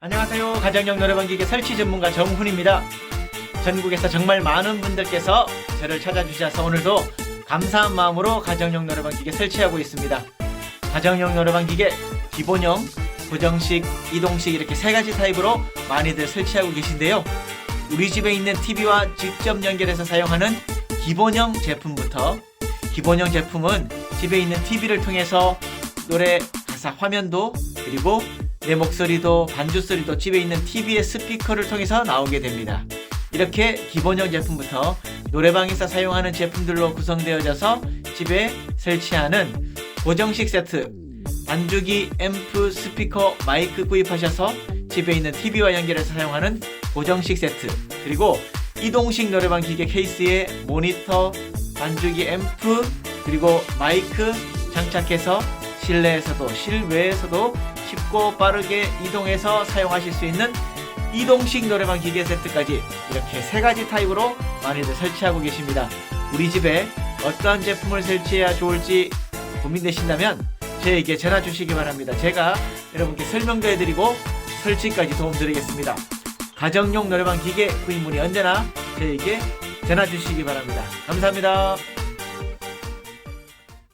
안녕하세요. 가정용 노래방 기계 설치 전문가 정훈입니다. 전국에서 정말 많은 분들께서 저를 찾아주셔서 오늘도 감사한 마음으로 가정용 노래방 기계 설치하고 있습니다. 가정용 노래방 기계 기본형, 고정식, 이동식 이렇게 세 가지 타입으로 많이들 설치하고 계신데요. 우리 집에 있는 TV와 직접 연결해서 사용하는 기본형 제품부터 기본형 제품은 집에 있는 TV를 통해서 노래 가사 화면도 그리고 내 목소리도 반주 소리도 집에 있는 TV의 스피커를 통해서 나오게 됩니다. 이렇게 기본형 제품부터 노래방에서 사용하는 제품들로 구성되어져서 집에 설치하는 고정식 세트 반주기, 앰프, 스피커, 마이크 구입하셔서 집에 있는 TV와 연결해서 사용하는 고정식 세트 그리고 이동식 노래방 기계 케이스에 모니터, 반주기, 앰프 그리고 마이크 장착해서 실내에서도 실외에서도 쉽고 빠르게 이동해서 사용하실 수 있는 이동식 노래방 기계 세트까지 이렇게 세 가지 타입으로 많이들 설치하고 계십니다. 우리 집에 어떠한 제품을 설치해야 좋을지 고민되신다면 저에게 전화 주시기 바랍니다. 제가 여러분께 설명도 해드리고 설치까지 도움드리겠습니다. 가정용 노래방 기계 구입 문의 언제나 저에게 전화 주시기 바랍니다. 감사합니다.